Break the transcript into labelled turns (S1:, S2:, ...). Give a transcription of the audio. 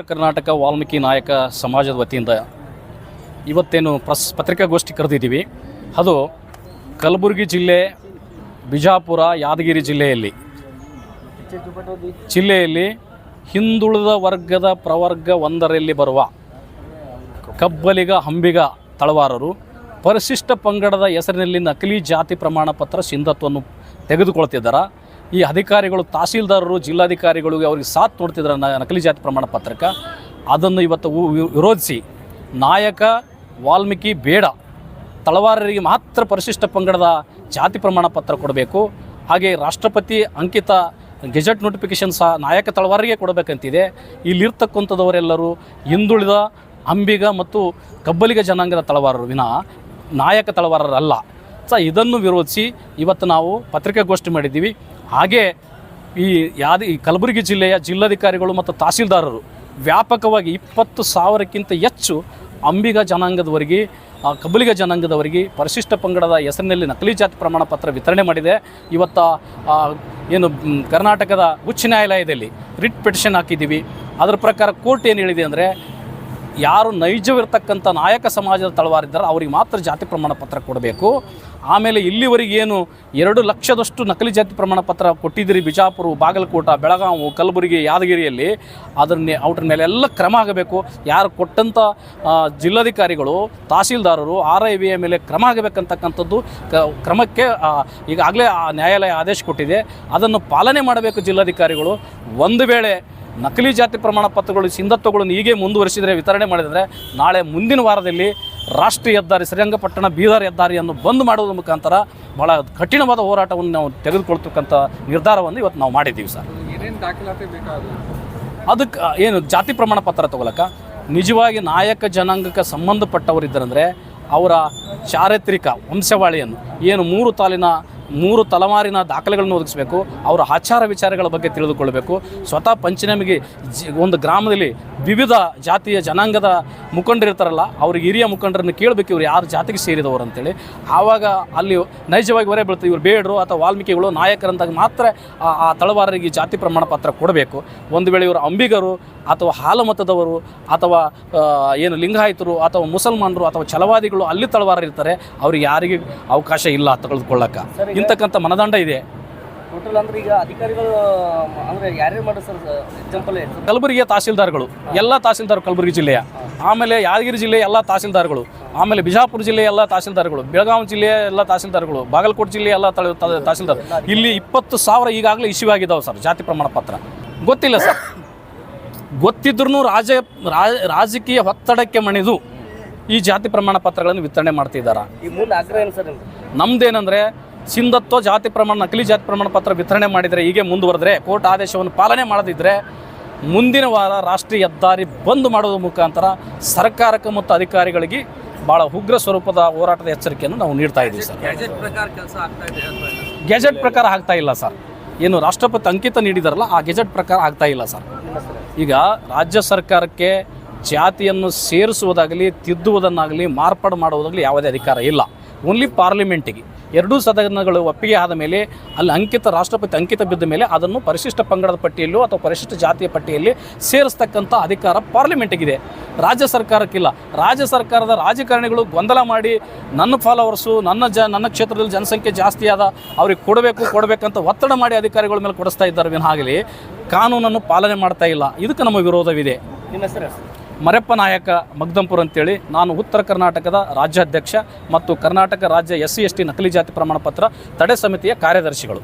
S1: ಕರ್ನಾಟಕ ವಾಲ್ಮೀಕಿ ನಾಯಕ ಸಮಾಜದ ವತಿಯಿಂದ ಇವತ್ತೇನು ಪ್ರಸ್ ಪತ್ರಿಕಾಗೋಷ್ಠಿ ಕರೆದಿದ್ದೀವಿ. ಅದು ಕಲಬುರಗಿ ಜಿಲ್ಲೆ, ಬಿಜಾಪುರ, ಯಾದಗಿರಿ ಜಿಲ್ಲೆಯಲ್ಲಿ. ಜಿಲ್ಲೆಯಲ್ಲಿ ಹಿಂದುಳಿದ ವರ್ಗದ ಪ್ರವರ್ಗ ಒಂದರಲ್ಲಿ ಬರುವ ಕಬ್ಬಲಿಗ, ಹಂಬಿಗ ತಳವಾರರು ಪರಿಶಿಷ್ಟ ಪಂಗಡದ ಹೆಸರಿನಲ್ಲಿ ನಕಲಿ ಜಾತಿ ಪ್ರಮಾಣ ಪತ್ರ ಸಿಂಧತ್ವವನ್ನು ತೆಗೆದುಕೊಳ್ತಿದ್ದಾರೆ? ಈ ಅಧಿಕಾರಿಗಳು, ತಹಸೀಲ್ದಾರರು, ಜಿಲ್ಲಾಧಿಕಾರಿಗಳು ಅವ್ರಿಗೆ ಸಾಥ್ ನೋಡ್ತಿದ್ರು ನಕಲಿ ಜಾತಿ ಪ್ರಮಾಣ ಪತ್ರಕ್ಕೆ ಅದನ್ನು ಇವತ್ತು ವಿರೋಧಿಸಿ ನಾಯಕ ವಾಲ್ಮೀಕಿ ಬೇಡ, ತಳವಾರರಿಗೆ ಮಾತ್ರ ಪರಿಶಿಷ್ಟ ಪಂಗಡದ ಜಾತಿ ಪ್ರಮಾಣ ಪತ್ರ ಕೊಡಬೇಕು. ಹಾಗೆ ರಾಷ್ಟ್ರಪತಿ ಅಂಕಿತ ಗೆಜೆಟ್ ನೋಟಿಫಿಕೇಶನ್ ಸಹ ನಾಯಕ ತಳವಾರಿಗೆ ಕೊಡಬೇಕಂತಿದೆ. ಇಲ್ಲಿರ್ತಕ್ಕಂಥದವರೆಲ್ಲರೂ ಹಿಂದುಳಿದ ಅಂಬಿಗ ಮತ್ತು ಕಬ್ಬಲಿಗ ಜನಾಂಗದ ತಳವಾರರು. ವಿನಃ ನಾಯಕ ತಳವಾರರಲ್ಲ. ಸ ಇದನ್ನು ವಿರೋಧಿಸಿ ಇವತ್ತು ನಾವು ಪತ್ರಿಕಾಗೋಷ್ಠಿ ಮಾಡಿದ್ದೀವಿ. ಹಾಗೆ ಈ ಯಾದ ಈ ಕಲಬುರಗಿ ಜಿಲ್ಲೆಯ ಜಿಲ್ಲಾಧಿಕಾರಿಗಳು ಮತ್ತು ತಹಸೀಲ್ದಾರರು ವ್ಯಾಪಕವಾಗಿ ಇಪ್ಪತ್ತು ಸಾವಿರಕ್ಕಿಂತ ಹೆಚ್ಚು ಅಂಬಿಗ ಜನಾಂಗದವರಿಗೆ ಆ, ಕಬ್ಬಲಿಗ ಜನಾಂಗದವರಿಗೆ ಪರಿಶಿಷ್ಟ ಪಂಗಡದ ಹೆಸರಿನಲ್ಲಿ ನಕಲಿ ಜಾತಿ ಪ್ರಮಾಣ ಪತ್ರ ವಿತರಣೆ ಮಾಡಿದೆ. ಇವತ್ತು ಏನು ಕರ್ನಾಟಕದ ಉಚ್ಚ ನ್ಯಾಯಾಲಯದಲ್ಲಿ ರಿಟ್ ಪಿಟಿಷನ್ ಹಾಕಿದ್ದೀವಿ. ಅದರ ಪ್ರಕಾರ ಕೋರ್ಟ್ ಏನು ಹೇಳಿದೆ ಅಂದರೆ ಯಾರು ನೈಜವಿರ್ತಕ್ಕಂಥ ನಾಯಕ ಸಮಾಜದ ತಳವಾರಿದ್ದಾರೆ ಅವರಿಗೆ ಮಾತ್ರ ಜಾತಿ ಪ್ರಮಾಣ ಪತ್ರ ಕೊಡಬೇಕು. ಆಮೇಲೆ ಇಲ್ಲಿವರೆಗೆ ಏನು ಎರಡು ಲಕ್ಷದಷ್ಟು ನಕಲಿ ಜಾತಿ ಪ್ರಮಾಣ ಪತ್ರ ಕೊಟ್ಟಿದ್ದೀರಿ ಬಿಜಾಪುರ, ಬಾಗಲಕೋಟ ಬೆಳಗಾವಿ ಕಲಬುರಗಿ, ಯಾದಗಿರಿಯಲ್ಲಿ. ಅದನ್ನೇ ಅವ್ರ ಮೇಲೆ ಎಲ್ಲ ಕ್ರಮ ಆಗಬೇಕು. ಯಾರು ಕೊಟ್ಟಂಥ ಜಿಲ್ಲಾಧಿಕಾರಿಗಳು, ತಹಸೀಲ್ದಾರರು ಆರ್ ಐ ವಿಯ ಮೇಲೆ ಕ್ರಮ ಆಗಬೇಕಂತಕ್ಕಂಥದ್ದು ಕ್ರಮಕ್ಕೆ ಈಗಾಗಲೇ ನ್ಯಾಯಾಲಯ ಆದೇಶ ಕೊಟ್ಟಿದೆ. ಅದನ್ನು ಪಾಲನೆ ಮಾಡಬೇಕು ಜಿಲ್ಲಾಧಿಕಾರಿಗಳು. ಒಂದು ವೇಳೆ ನಕಲಿ ಜಾತಿ ಪ್ರಮಾಣ ಪತ್ರಗಳು ಸಿಂಧತ್ವಗಳನ್ನು ಹೀಗೆ ಮುಂದುವರಿಸಿದರೆ ವಿತರಣೆ ಮಾಡಿದರೆ ನಾಳೆ ಮುಂದಿನ ವಾರದಲ್ಲಿ ರಾಷ್ಟ್ರೀಯ ಹೆದ್ದಾರಿ ಶ್ರೀರಂಗಪಟ್ಟಣ ಬೀದರ್ ಹೆದ್ದಾರಿಯನ್ನು ಬಂದ್ ಮಾಡುವುದರ ಮುಖಾಂತರ ಭಾಳ ಕಠಿಣವಾದ ಹೋರಾಟವನ್ನು ನಾವು ತೆಗೆದುಕೊಳ್ತಕ್ಕಂಥ ನಿರ್ಧಾರವನ್ನು ಇವತ್ತು ನಾವು ಮಾಡಿದ್ದೀವಿ ಸರ್.
S2: ಏನೇನು ದಾಖಲಾತಿ ಬೇಕಾದ್ರು?
S1: ಅದಕ್ಕೆ ಏನು ಜಾತಿ ಪ್ರಮಾಣ ಪತ್ರ ತಗೊಳಕ? ನಿಜವಾಗಿ ನಾಯಕ ಜನಾಂಗಕ್ಕೆ ಸಂಬಂಧಪಟ್ಟವರಿದ್ದರಂದರೆ ಅವರ ಚಾರಿತ್ರಿಕ ವಂಶವಾಳಿಯನ್ನು ಏನು ಮೂರು ತಾಲಿನ ಮೂರು ತಲೆಮಾರಿನ ದಾಖಲೆಗಳನ್ನು ಒದಗಿಸಬೇಕು, ಅವರ ಆಚಾರ ವಿಚಾರಗಳ ಬಗ್ಗೆ ತಿಳಿದುಕೊಳ್ಳಬೇಕು ಸ್ವತಃ ಪಂಚನಮಿಗೆ ಒಂದು ಗ್ರಾಮದಲ್ಲಿ ವಿವಿಧ ಜಾತಿಯ ಜನಾಂಗದ ಮುಖಂಡರಿರ್ತಾರಲ್ಲ ಅವ್ರಿಗೆ ಹಿರಿಯ ಮುಖಂಡರನ್ನು ಕೇಳಬೇಕು ಇವ್ರು ಯಾರು ಜಾತಿಗೆ ಸೇರಿದವರು ಅಂತೇಳಿ. ಆವಾಗ ಅಲ್ಲಿ ನೈಜವಾಗಿ ಹೊರೆ ಬೀಳ್ತದೆ ಇವರು ಬೇಡರು ಅಥವಾ ವಾಲ್ಮೀಕಿಗಳು ನಾಯಕರಂತಾಗ ಮಾತ್ರ ಆ- ಆ ತಳವಾರರಿಗೆ ಜಾತಿ ಪ್ರಮಾಣ ಪತ್ರ ಕೊಡಬೇಕು. ಒಂದು ವೇಳೆ ಇವರು ಅಂಬಿಗರು ಅಥವಾ ಹಾಲಮತದವರು ಅಥವಾ ಏನು ಲಿಂಗಾಯಿತರು ಅಥವಾ ಮುಸಲ್ಮಾನರು ಅಥವಾ ಛಲವಾದಿಗಳು ಅಲ್ಲಿ ತಳವಾರ ಇರ್ತಾರೆ ಅವ್ರಿಗೆ ಯಾರಿಗೆ ಅವಕಾಶ ಇಲ್ಲ ತೆಗೆದುಕೊಳ್ಳಕ್ಕೆ ಇಂತಕ್ಕಂಥ ಮನದಂಡ ಇದೆ.
S3: ಟೋಟಲ್ ಅಂದ್ರೆ ಈಗ ಅಧಿಕಾರಿಗಳು ಅಂದ್ರೆ ಯಾರ್ಯಾರು ಮಾಡೋದು ಸರ್ ಎಕ್ಸಾಂಪಲ್
S1: ಕಲಬುರಗಿಯ ತಹಸೀಲ್ದಾರ್ಗಳು ಎಲ್ಲ ತಹಸೀಲ್ದಾರ್ ಕಲಬುರಗಿ ಜಿಲ್ಲೆಯ. ಆಮೇಲೆ ಯಾದಗಿರಿ ಜಿಲ್ಲೆಯ ಎಲ್ಲ ತಹಸೀಲ್ದಾರ್ಗಳು ಆಮೇಲೆ ಬಿಜಾಪುರ ಜಿಲ್ಲೆಯ ಎಲ್ಲ ತಹಸೀಲ್ದಾರ್ಗಳು ಬೆಳಗಾವಿ ಜಿಲ್ಲೆಯ ಎಲ್ಲ ತಹಸೀಲ್ದಾರ್ಗಳು ಬಾಗಲಕೋಟೆ ಜಿಲ್ಲೆಯ ಎಲ್ಲ ತಳ- ತಹಸೀಲ್ದಾರ್. ಇಲ್ಲಿ ಇಪ್ಪತ್ತು ಸಾವಿರ ಈಗಾಗಲೇ ಇಶ್ಯೂ ಆಗಿದ್ದಾವೆ ಸರ್ ಜಾತಿ ಪ್ರಮಾಣ ಪತ್ರ. ಗೊತ್ತಿಲ್ಲ ಸರ್. ಗೊತ್ತಿದ್ರೂ ರಾಜ ರಾಜ- ರಾಜಕೀಯ ಒತ್ತಡಕ್ಕೆ ಮಣಿದು ಈ ಜಾತಿ ಪ್ರಮಾಣ ಪತ್ರಗಳನ್ನು ವಿತರಣೆ ಮಾಡ್ತಿದ್ದಾರೆ?
S3: ಈ ಮುಂದೆ ಆಗ್ರಹ ಏನು ಸರ್ ನಿಮ್ದು?
S1: ನಮ್ದೇನಂದ್ರೆ ಸಿಂಧತ್ವ ಜಾತಿ ಪ್ರಮಾಣ ನಕಲಿ ಜಾತಿ ಪ್ರಮಾಣ ಪತ್ರ ವಿತರಣೆ ಮಾಡಿದರೆ ಹೀಗೆ ಮುಂದುವರೆದ್ರೆ ಕೋರ್ಟ್ ಆದೇಶವನ್ನು ಪಾಲನೆ ಮಾಡದಿದ್ದರೆ ಮುಂದಿನ ವಾರ ರಾಷ್ಟ್ರೀಯ ಹೆದ್ದಾರಿ ಬಂದ್ ಮಾಡೋದ್ರ ಮುಖಾಂತರ ಸರ್ಕಾರಕ್ಕೆ ಮತ್ತು ಅಧಿಕಾರಿಗಳಿಗೆ ಭಾಳ ಉಗ್ರ ಸ್ವರೂಪದ ಹೋರಾಟದ ಎಚ್ಚರಿಕೆಯನ್ನು ನಾವು ನೀಡ್ತಾ ಇದ್ದೀವಿ ಸರ್.
S3: ಗ್ಯಾಜೆಟ್ ಪ್ರಕಾರ ಕೆಲಸ ಆಗ್ತಾ ಇದೆ
S1: ಗೆಜೆಟ್ ಪ್ರಕಾರ ಆಗ್ತಾ ಇಲ್ಲ ಸರ್. ಏನು ರಾಷ್ಟ್ರಪತಿ ಅಂಕಿತ ನೀಡಿದಾರಲ್ಲ ಆ ಗೆಜೆಟ್ ಪ್ರಕಾರ ಆಗ್ತಾ ಇಲ್ಲ ಸರ್. ಈಗ ರಾಜ್ಯ ಸರ್ಕಾರಕ್ಕೆ ಜಾತಿಯನ್ನು ಸೇರಿಸುವುದಾಗಲಿ, ತಿದ್ದುವುದನ್ನಾಗಲಿ, ಮಾರ್ಪಾಡು ಮಾಡುವುದಾಗಲಿ ಯಾವುದೇ ಅಧಿಕಾರ ಇಲ್ಲ. ಓನ್ಲಿ ಪಾರ್ಲಿಮೆಂಟಿಗೆ ಎರಡೂ ಸದನಗಳು ಒಪ್ಪಿಗೆ ಆದ ಮೇಲೆ, ಅಲ್ಲಿ ಅಂಕಿತ, ರಾಷ್ಟ್ರಪತಿ ಅಂಕಿತ ಬಿದ್ದ ಮೇಲೆ ಅದನ್ನು ಪರಿಶಿಷ್ಟ ಪಂಗಡದ ಪಟ್ಟಿಯಲ್ಲೂ ಅಥವಾ ಪರಿಶಿಷ್ಟ ಜಾತಿಯ ಪಟ್ಟಿಯಲ್ಲಿ ಸೇರಿಸ್ತಕ್ಕಂಥ ಅಧಿಕಾರ ಪಾರ್ಲಿಮೆಂಟಿಗಿದೆ ರಾಜ್ಯ ಸರ್ಕಾರಕ್ಕಿಲ್ಲ. ರಾಜ್ಯ ಸರ್ಕಾರದ ರಾಜಕಾರಣಿಗಳು ಗೊಂದಲ ಮಾಡಿ, ನನ್ನ ಫಾಲೋವರ್ಸು ನನ್ನ ಜ, ನನ್ನ ಕ್ಷೇತ್ರದಲ್ಲಿ ಜನಸಂಖ್ಯೆ ಜಾಸ್ತಿ ಆದ, ಅವ್ರಿಗೆ ಕೊಡಬೇಕು, ಕೊಡಬೇಕಂತ ಒತ್ತಡ ಮಾಡಿ ಅಧಿಕಾರಿಗಳ ಮೇಲೆ ಕೊಡಿಸ್ತಾ ಇದ್ದಾರೆ ವಿನಾಗಲಿ ಕಾನೂನನ್ನು ಪಾಲನೆ ಮಾಡ್ತಾ ಇಲ್ಲ. ಇದಕ್ಕೆ ನಮ್ಮ ವಿರೋಧವಿದೆ.
S3: ನಿಮ್ಮ
S1: ಮರೆಪ್ಪ ನಾಯಕ ಮಗ್ದಂಪುರ್ ಅಂತೇಳಿ ನಾನು ಉತ್ತರ ಕರ್ನಾಟಕದ ರಾಜ್ಯಾಧ್ಯಕ್ಷ ಮತ್ತು ಕರ್ನಾಟಕ ರಾಜ್ಯ ಎಸ್ ಸಿ ಎಸ್ ಟಿ ನಕಲಿ ಜಾತಿ ಪ್ರಮಾಣ ಪತ್ರ ತಡೆ ಸಮಿತಿಯ ಕಾರ್ಯದರ್ಶಿಗಳು.